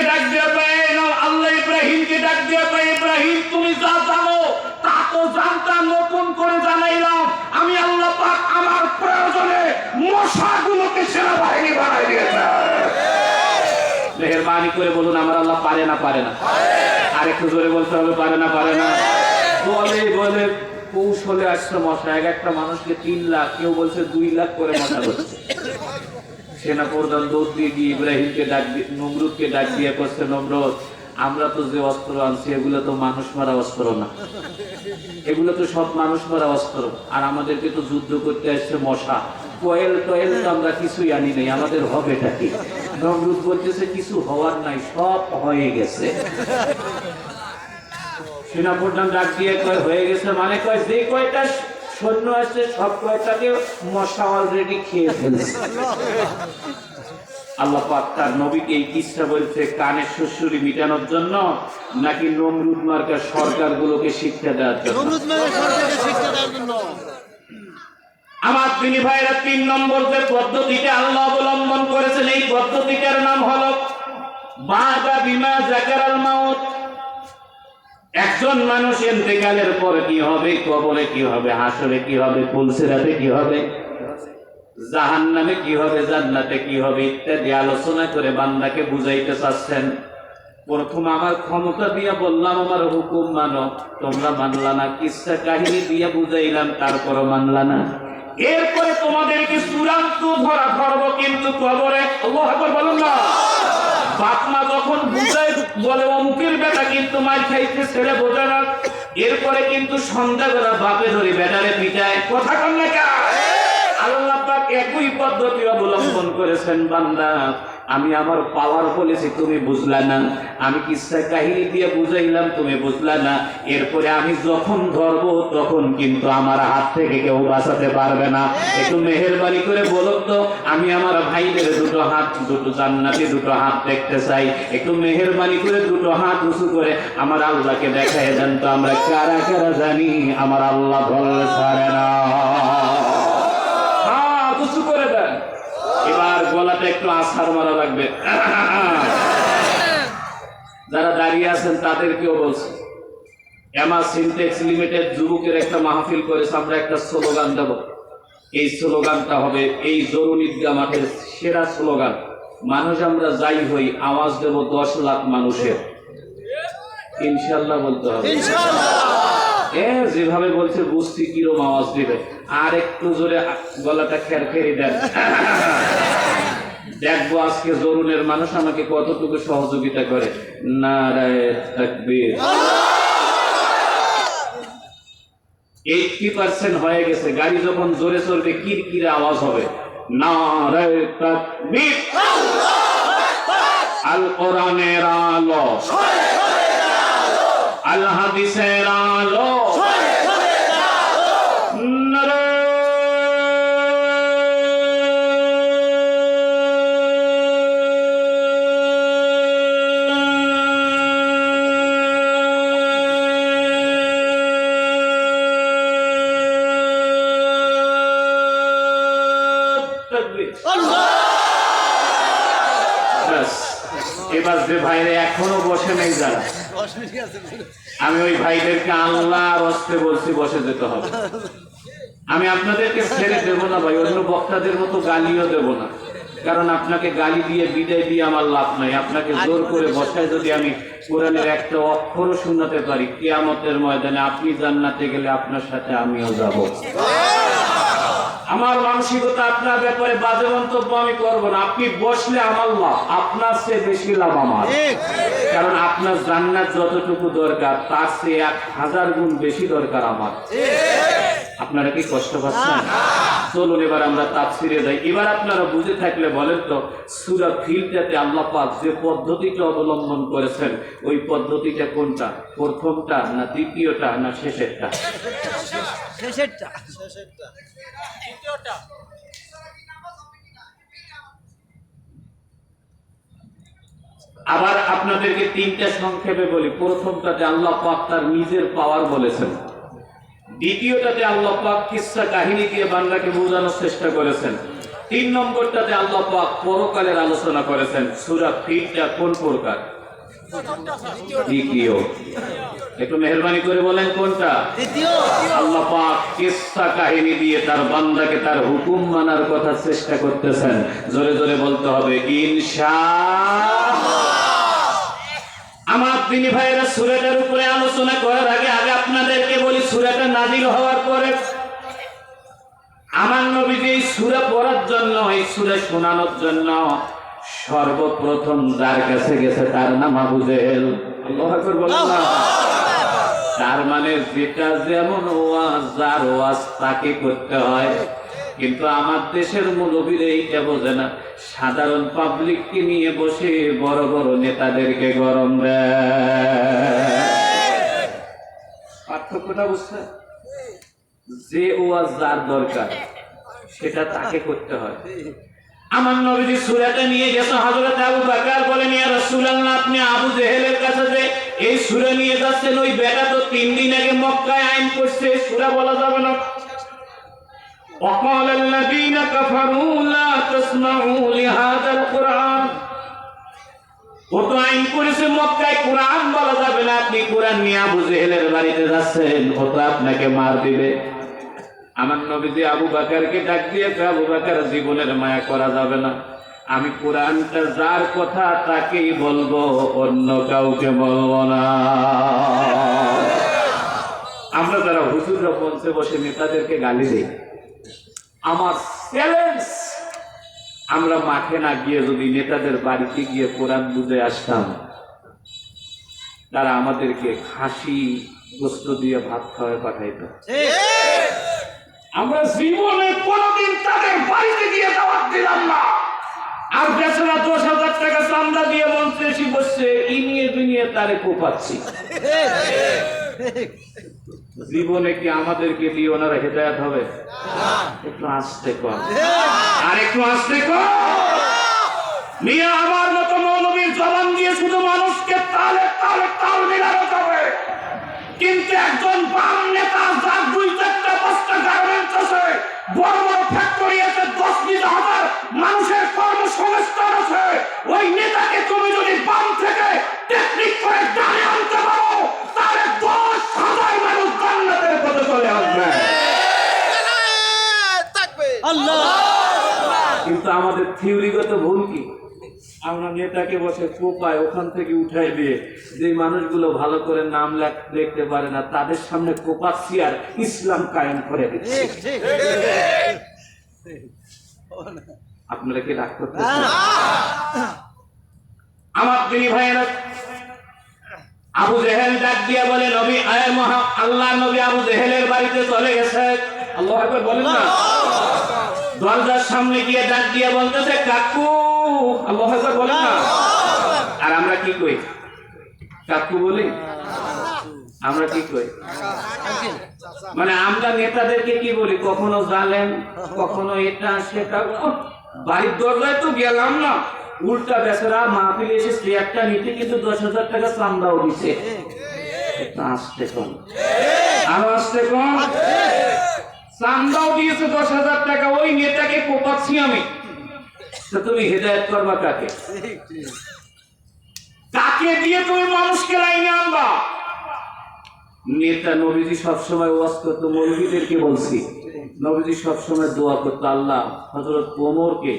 নমরুদকে ডাক কয় "এই নাও, আল্লাহ ইব্রাহিমকে ডাক দিয়ে কয়, ইব্রাহিম তুমি যা জানো তা তো জানতাম নতুন করে জানাইলাম। আমি আল্লাহ পাক আমার প্রয়োজনে মশাগুলোকে সেনাবাহিনী বানাই দিয়েছে। মেহরবানি করে বলুন আমার আল্লাহ পারে না পারে না। আর একটু জোরে বলতে হবে পারে না পারে না। বলে বলে কৌশলে আসছে মশা এক একটা মানুষকে তিন লাখ কেউ বলছে দুই লাখ করে মশা করছে সেনা প্রধান দৌড় দিয়ে গিয়ে ইব্রাহিমকে ডাক দিয়ে, নমরুদকে ডাক দিয়ে করছে নমরুদ, আমরা তো যে অস্ত্র আনছি, এগুলো তো মানুষ মারা অস্ত্র না। এগুলো তো সব মানুষ মারা অস্ত্র। আর আমাদেরকে তো যুদ্ধ করতে আসছে মশা। কয়েল, টয়েল তো আমরা কিছুই আনি নাই। আমাদের হবে কি? নমরুদ বলতেছে, কিছু হওয়ার নাই, সব হয়ে গেছে। সেনাপ্রধান ডাক দিয়ে কয়, হয়ে গেছে মানে কয়, যে কয়টা সৈন্য আছে সব কয়টাকে মশা অলরেডি খেয়ে ফেলছে। আল্লাহ পাক তার নবীকে এই কিসটা বলছে শ্বশুরি মিটানোর জন্য নাকি নমরুদ মার্কার সরকারগুলোকে শিক্ষা দেওয়ার জন্য? শিক্ষা দেওয়ার আমার তিনি ভাইরা তিন নম্বর যে পদ্ধতিটা আল্লাহ অবলম্বন করেছেন এই পদ্ধতিটার নাম হলো বাদা বিমা জাকারাল মাউত। একজন মানুষ ইন্তেকালের পরে কি হবে, কবরে কি হবে, হাসরে কি হবে, ফুলসিরাতে কি হবে জাহান নামে কি হবে, জান্নাতে কি হবে ইত্যাদি আলোচনা করে বান্দাকে বুঝাইতে চাচ্ছেন। প্রথম আমার ক্ষমতা দিয়ে বললাম, আমার হুকুম মানো, তোমরা মানলা না। কিসা কাহিনী দিয়ে বুঝাইলাম, তারপরও মানলা না। এরপরে তোমাদেরকে চূড়ান্ত ধরা ধরবো কিন্তু কবরে। বলুন না। বাপ মা যখন বুঝায়, বলে, অমুকের বেটা কিন্তু মার খাইতে ছেড়ে বোঝে না। এরপরে কিন্তু সন্ধ্যাবেলা বাপে ধরে বেটারে পিটায়। কথা কন্যা? আল্লাহ পাক একই পদ্ধতি অবলম্বন করেছেন বান্দা। আমি আমার পাওয়ার বলেছি, তুমি বুঝলা না। আমি কিসা কাহিনী দিয়ে বুঝাইলাম, তুমি বুঝলা না। এরপরে আমি যখন ধরব, তখন কিন্তু আমার হাত থেকে কেউ বাঁচাতে পারবে না। একটু মেহেরবানি করে বলো তো, আমি আমার ভাইদের দুটো হাত, দুটো জান্নাতে দুটো হাত দেখতে চাই। একটু মেহেরবানি করে দুটো হাত উঁচু করে আমার আল্লাহকে দেখায় দেন তো আমরা কারা কারা জানি, আমার আল্লাহ ছাড়ে না। এবার গলাটা একটু আছাড় মারা লাগবে। যারা দাঁড়িয়ে আছেন তাদেরকেও বলছি এমা সিনটেক্স লিমিটেড যুবকের একটা মাহফিল করেছে আমরা একটা স্লোগান দেব। এই স্লোগানটা হবে এই জরুরি ঈদগাহ মাঠের সেরা স্লোগান। মানুষ আমরা যাই হই আওয়াজ দেব দশ লাখ মানুষের। ইনশাল্লাহ বলতে হবে। এ যেভাবে বলছে বুঝছি কিরম আওয়াজ দিবে। আর একটু জোরে গলাটা খের খেরি দেন। দেখব আজকে জরুনের মানুষ আমাকে কতটুকু সহযোগিতা করে। নারায় তাকবীর। পার্সেন্ট হয়ে গেছে। গাড়ি যখন জোরে চলবে কির কিরকিরে আওয়াজ হবে। আল কোরআনের আলো। আল হাদিসের আলো। এবার যে এখনও বসে নেই যারা, আমি ওই ভাইদেরকে আল্লাহর অস্তে বলছি বসে যেতে হবে। আমি আপনাদেরকে ছেড়ে দেবো না ভাই, অন্য বক্তাদের মতো গালিও দেব না। কারণ আপনাকে গালি দিয়ে, বিদায় দিয়ে আমার লাভ নাই। আপনাকে জোর করে বসায় যদি আমি কোরআনের একটা অক্ষরও শোনাতে পারি, কিয়ামতের ময়দানে আপনি জান্নাতে গেলে আপনার সাথে আমিও যাব। আমার মানসিকতা আপনার ব্যাপারে বাজে মন্তব্য আমি করব না। আপনি বসলে আমার লাভ আপনার চেয়ে বেশি লাভ আমার। কারণ আপনার জান্নাত যতটুকু দরকার তার চেয়ে এক হাজার গুণ বেশি দরকার আমার। আপনারা কি কষ্ট পাচ্ছেন? চলুন এবার আমরা তাফসিরে যাই। এবার আপনারা বুঝে থাকলে বলেন তো সুরা ফিলটাতে আল্লাহ পাক যে পদ্ধতিটা অবলম্বন করেছেন ওই পদ্ধতিটা কোনটা? প্রথমটা না দ্বিতীয়টা না শেষেরটা? শেষেরটা। আবার আপনাদেরকে তিনটা সংক্ষেপে বলি। প্রথমটাতে আল্লাহ পাক তার নিজের পাওয়ার বলেছেন। দ্বিতীয়টাতে আল্লাহ পাক কিসা কাহিনী দিয়ে বাংলাকে বোঝানোর চেষ্টা করেছেন। তিন নম্বরটাতে আল্লাহ পাক পরকালের আলোচনা করেছেন। সূরা ফিটটা কোন প্রকার? দ্বিতীয়। একটু মেহরবানি করে বলেন কোনটা? আল্লাহ পাক কিসসা কাহিনী দিয়ে তার বান্দাকে তার হুকুম মানার কথা চেষ্টা করতেছেন। জোরে জোরে বলতে হবে ইনশা আমার তিনি ভাইয়েরা সুরাটার উপরে আলোচনা করার আগে আগে আপনাদেরকে বলি সুরাটা নাজিল হওয়ার পরে আমার নবীজি এই সুরা পড়ার জন্য এই সুরা শোনানোর জন্য সর্বপ্রথম যার কাছে গেছে তার নাম আবু জেহেল। তার মানে যেটা যেমন ওয়াজ যার ওয়াজ তাকে করতে হয়। কিন্তু আমার দেশের মুরব্বীরা এইটা বোঝে না। সাধারণ পাবলিককে নিয়ে বসে বড় বড় নেতাদেরকে গরম দেয়। পার্থক্যটা বুঝছে যে ওয়াজ যার দরকার সেটা তাকে করতে হয় আমার নবীজি সুরাটা নিয়ে গেছে হযরত আবু বকর বলেন ইয়া রাসূলুল্লাহ আপনি আবু জেহেলের কাছে যে এই সূরা নিয়ে যাচ্ছেন ওই বেটা তো তিন দিন আগে মক্কায় আইন করছে এই সূরা বলা যাবে না وقال الذين كفروا لا تسمعوا لهذا القرآن ও তো আইন করেছে মক্কায়, কোরআন বলা যাবে না। আপনি কোরআন নিয়ে আবু জেহেলের বাড়িতে যাচ্ছেন, ও তো আপনাকে মার দিবে। আমার নবীজি আবু বাকারকে ডাক দিয়েছে, আবু বাকার, জীবনের মায়া করা যাবে না। আমি কোরআনটা যার কথা তাকেই বলব, অন্য কাউকে বলব না। আমরা যারা হুজুররা মঞ্চে বসে নেতাদেরকে গালি দিই, আমার চ্যালেঞ্জ আমরা মাঠে না গিয়ে যদি নেতাদের বাড়িতে গিয়ে কোরআন বুঝে আসতাম, তারা আমাদেরকে খাসি গোস্ত দিয়ে ভাত খাওয়ায় পাঠাইতো। আমরা জীবনে কোনোদিন তাদের বাড়িতে গিয়ে দাওয়াত দিলাম না। আর বেচারা দশ হাজার টাকা চান্দা দিয়ে মন্ত্রে এসে বসছে ই নিয়ে বিনিয়ে তারে কোপাচ্ছি। জীবনে কি আমাদেরকে দিয়ে ওনারা হেদায়াত হবে? একটু আসতে আর একটু আসতে কম আমার মতো মৌলবীর জবান দিয়ে শুধু মানুষকে তালে তালে তাল মিলানো যাবে। কিন্তু একজন বাম নেতা যার দুই চারটা পাঁচটা গার্মেন্টস আছে, বড় বড় ফ্যাক্টরি আছে, দশ বিশ হাজার মানুষের কর্মসংস্থান আছে, ওই নেতাকে তুমি যদি বাম থেকে টেকনিক করে ডানে আনতে পারো তাহলে দশ হাজার মানুষ জান্নাতের পথে চলে আসবে আল্লাহ কিন্তু আমাদের থিওরিগত ভুল কি? আমরা নেতাকে বসে কোপায় ওখান থেকে উঠাই দিয়ে যে মানুষগুলো ভালো করে নাম লিখতে পারে না তাদের সামনে কোপাচ্ছি আর ইসলাম কায়েম করে দিচ্ছি। ঠিক ঠিক আপনারা কি রাগ করতেছেন? আমার তিনি ভাইয়েরা আবু জেহেল ডাক দিয়া বলে নবী আয় মহা আল্লাহ নবী আবু জেহেলের বাড়িতে চলে গেছে। আল্লাহ বলেন না? দরজার সামনে গিয়ে ডাক দিয়ে বলতেছে কাকু আল্লাহ বলেন না? আর আমরা কি কই? কাকু বলি? আমরা কি কই? মানে আমরা নেতাদেরকে কি বলি? কখনো জানেন কখনো এটা সেটা। বাড়ির দরজায় তো গেলাম না। উল্টা বেচারা মাহফিল এসে চেয়ারটা নিতে কিন্তু দশ হাজার টাকা চান্দাও দিছে। আসতে কম আরও আসতে কম চান্দাও দিয়েছে দশ হাজার টাকা ওই নেতাকে কোপাচ্ছি আমি। তা তুমি হেদায়ত করবা কাকে? কাকে দিয়ে তুমি মানুষকে লাইনে আনবা। নেতা নবীজি সবসময় ওয়াজ করতো মৌলবীদেরকে বলছি নবীজি সবসময় দোয়া করতো আল্লাহ হজরত ওমরকে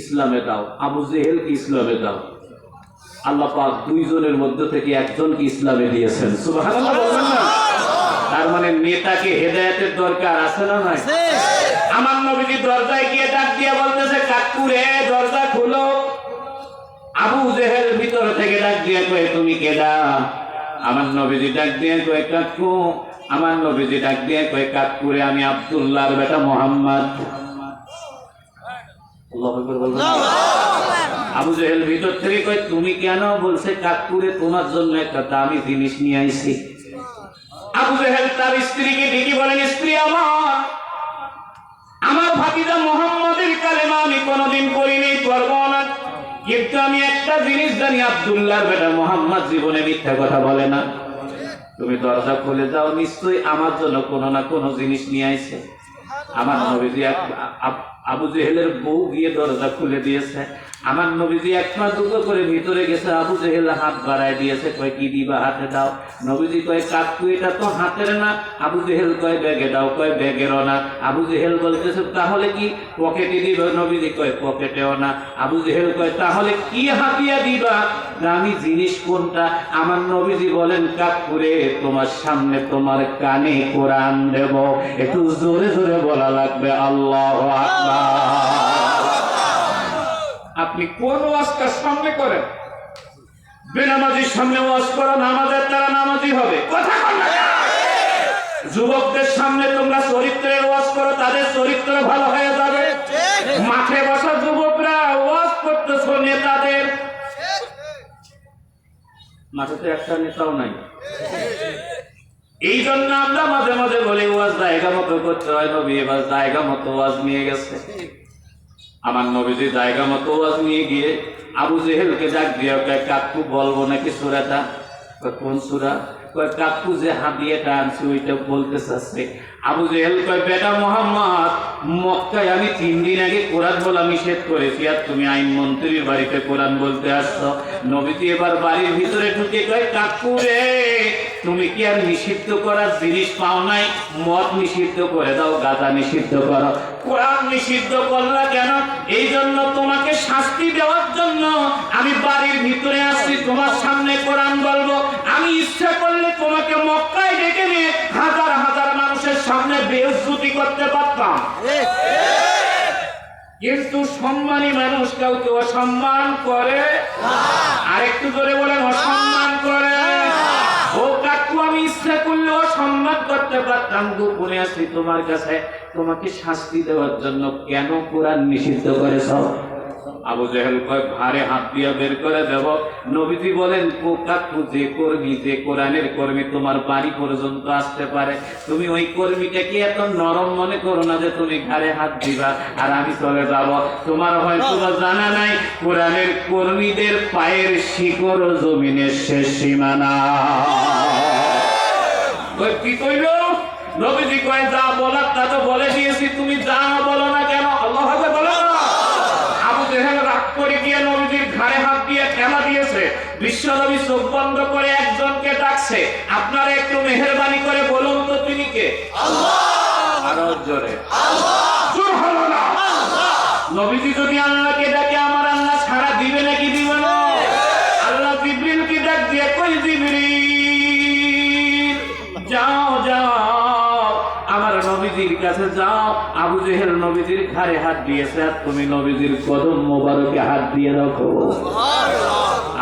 ইসলামে দাও আবু জেহেলকে ইসলামে দাও। আল্লাহ পাক দুইজনের মধ্য থেকে একজনকে ইসলামে দিয়েছেন। সুবহানাল্লাহ তার মানে নেতাকে হেদায়েতের দরকার আছে না নাই? আমার নবীজি দরজায় গিয়ে ডাক দিয়ে বলতেছে কাকুরে দরজা খুলো। আবু জেহেল ভিতর থেকে ডাক দিয়ে কয়ে তুমি কেডা আমার নবীজি ডাক দিয়ে কয়ে কাকু। আমার নবীজি ডাক দিয়ে কয়ে কাকুরে আমি আব্দুল্লাহর বেটা মোহাম্মদ? আবু জেহেল ভিতর থেকে কয় তুমি কেন? বলছে কাকুরে তোমার জন্য একটা দামি জিনিস নিয়ে আইছি। আবু জেহেল তার স্ত্রীকে ডেকে বলেন, স্ত্রী আমার আমার ভাতিজা মোহাম্মদের কালেমা আমি কোনোদিন করিনি করব না। কিন্তু আমি একটা জিনিস জানি, আব্দুল্লাহর বেটা মোহাম্মদ জীবনে মিথ্যা কথা বলে না। তুমি দরজা খুলে যাও, নিশ্চয়ই আমার জন্য কোনো না কোনো জিনিস নিয়ে আইছে। আমার নবীজি আব- জেহেলের বউ গিয়ে দরজা খুলে দিয়েছে। আমার নবীজি এক দুটো করে ভিতরে গেছে, আবু জেহেল হাত বাড়ায় দিয়েছে, কয়, কি দিবা হাতে দাও? নবীজি কয়, কাকু এটা তো হাতের না? আবু জেহেল কয়, ব্যাগে দাও। কয়, ব্যাগেরও না। আবু জেহেল বলতেছে, তাহলে কি পকেটে দিবে? নবীজি কয়, পকেটেও না। আবু জেহেল কয়, তাহলে কি হাতিয়া দিবা? দামি জিনিস কোনটা? আমার নবীজি বলেন কাকুরে তোমার সামনে তোমার কানে কোরআন দেব। একটু জোরে জোরে বলা লাগবে, আল্লাহ আপনি কোন ওয়াজটা সামনে করেন? বেনামাজির সামনে ওয়াজ করো নামাজের তারা নামাজি হবে। কথা যুবকদের সামনে তোমরা চরিত্রের ওয়াজ করো, তাদের চরিত্র ভালো হয়ে যাবে। মাঠে বসা যুবকরা ওয়াজ করতেছো, নেতাদের। মাঠে তো একটা নেতাও নাই। এই জন্য আমরা মাঝে মাঝে বলি, ওয়াজ জায়গা মতো করতে হয় নবী, এবার জায়গা মতো ওয়াজ নিয়ে গেছে। আমার নবীজি জায়গা মতো ওয়াজ নিয়ে গিয়ে আবু জেহেলকে ডাক দিয়ে কাকু বলব নাকি সুরাটা? কোন সুরা? কাকু যে হাতিয়েটা আনছি, ওইটা বলতে চাচ্ছে আবু জেহেল কয়, বেটা মোহাম্মদ, মক্কায় আমি তিন দিন আগে কোরআন বলা নিষেধ করেছি, আর তুমি আইন মন্ত্রীর বাড়িতে কোরআন বলতে আসছো। নবীজি এবার বাড়ির ভিতরে ঢুকে কয়, কাকু রে, তুমি কি আর নিষিদ্ধ করার জিনিস পাও নাই? মদ নিষিদ্ধ করে দাও, গাঁজা নিষিদ্ধ করো। কোরআন নিষিদ্ধ করলা কেন? এই জন্য তোমাকে শাস্তি দেওয়ার জন্য আমি বাড়ির ভিতরে আসছি, তোমার সামনে কোরআন ইচ্ছা করলে তোমাকে মক্কায় ডেকে নিয়ে হাজার হাজার মানুষের সামনে বেউজ্জুতি করতে পারতাম। কিন্তু সম্মানী মানুষ কাউকে অসম্মান করে? আরেকটু জোরে বলেন, অসম্মান করে? আমি ইচ্ছা করলে অসম্মান করতে পারতাম। গোপনে আছি তোমার কাছে। তোমাকে শাস্তি দেওয়ার জন্য কেন কোরআন নিষিদ্ধ করেছ? আবু জেহেল কয়, ভারে হাত দিয়ে বের করে দেব। নবীজি বলেন কাকু যে কর্মী, যে কোরআনের কর্মী তোমার বাড়ি পর্যন্ত আসতে পারে। তুমি ওই কর্মীটাকে এত নরম মনে করো না যে তুমি ঘাড়ে হাত দিবা? আর আমি চলে যাব। তোমার হয়তো জানা নাই, কোরআনের কর্মীদের পায়ের শিকড় ও জমিনের শেষ সীমানা। কি কইল? নবীজি কয়, যা বলার তা তো বলে দিয়েছি, তুমি যা বলো না কেন? আল্লাহ বলো করে গিয়ে নবীজির ঘাড়ে হাত দিয়ে ঠেলা দিয়েছে। বিশ্বনবী চোখ বন্ধ করে একজনকে ডাকছে আপনারা একটু মেহেরবানি করে বলুন তো তিনি কে? আরও জোরে। নবীজি যদি আল্লাহকে ডাকে আমার আল্লাহ ছাড়া দিবে নাকি দিবে না? আল্লাহ জিবরিলকে ডাক দিয়ে কই জিবরিল? যাও যাও নবীজির কাছে যাও। আবু জেহেল নবীজির ঘাড়ে হাত দিয়েছে। আর তুমি নবীজির কদম মোবারকে হাত দিয়ে রাখো।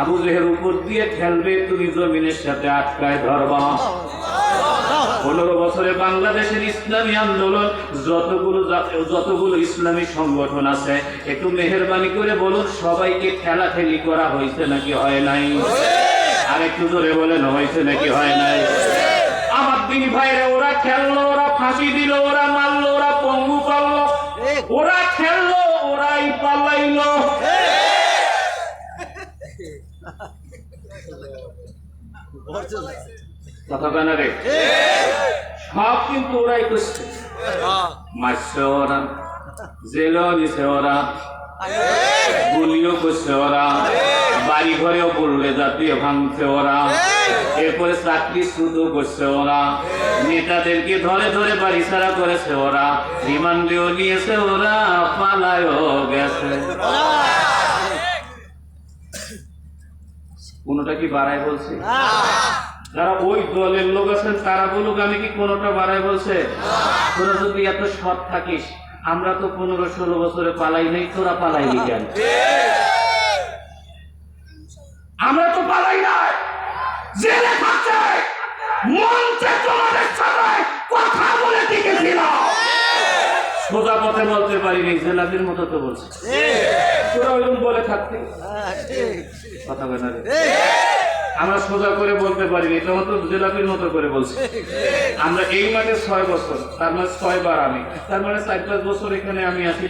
আবু জেহেল উপর দিয়ে ঠেলবে। তুমি জমিনের সাথে আটকায় ধরবা। পনেরো বছরে বাংলাদেশের ইসলামী আন্দোলন যতগুলো যতগুলো ইসলামী সংগঠন আছে একটু মেহরবানি করে বলুন সবাইকে ঠেলাঠেলি করা হয়েছে নাকি হয় নাই? আর একটু জোরে বলেন হয়েছে নাকি হয় নাই? আমার দিন ভাইরা ওরা খেললো ওরা ফাঁসি দিল ওরা মারলো ওরা পঙ্গু করল। ওরা খেললো ওরাই পালাইলো। কথা কেন রে? সব কিন্তু ওরাই করছে। মারছে ওরা জেলও দিছে ওরা। গুলিও করছে ওরা বাড়ি ঘরেও পড়লে জাতীয় ভাঙছে ওরা। এরপরে চাকরি শুধু করছে ওরা। নেতাদেরকে ধরে ধরে বাড়ি ছাড়া করেছে ওরা। রিমান্ডেও নিয়েছে ওরা, পালায়ও গেছে। কোনোটা কি বাড়ায় বলছে? যারা ওই দলের লোক আছেন, তারা বলুক আমি কি কোনোটা বাড়ায় বলছে? তোরা যদি এত সৎ থাকিস আমরা তো পনেরো ষোলো বছরে পালাই নেই, তোরা পালাইনি কেন? আমরা তো পালাই নাই। জেলে থাকছে মঞ্চে তোমাদের সাথে কথা বলে টিকেছিলাম সোজা পথে বলতে পারিনি, জেলাদের মতো তো বলছে। তোরা ওইরকম বলে থাকতে? কথা বলে আমরা সোজা করে বলতে পারি, এটা তো জেলাপির মতো করে বলছি। আমরা এই মাঠে ছয় বছর, তার মানে ছয় বার আমি, তার মানে চার পাঁচ বছর এখানে আমি আছি।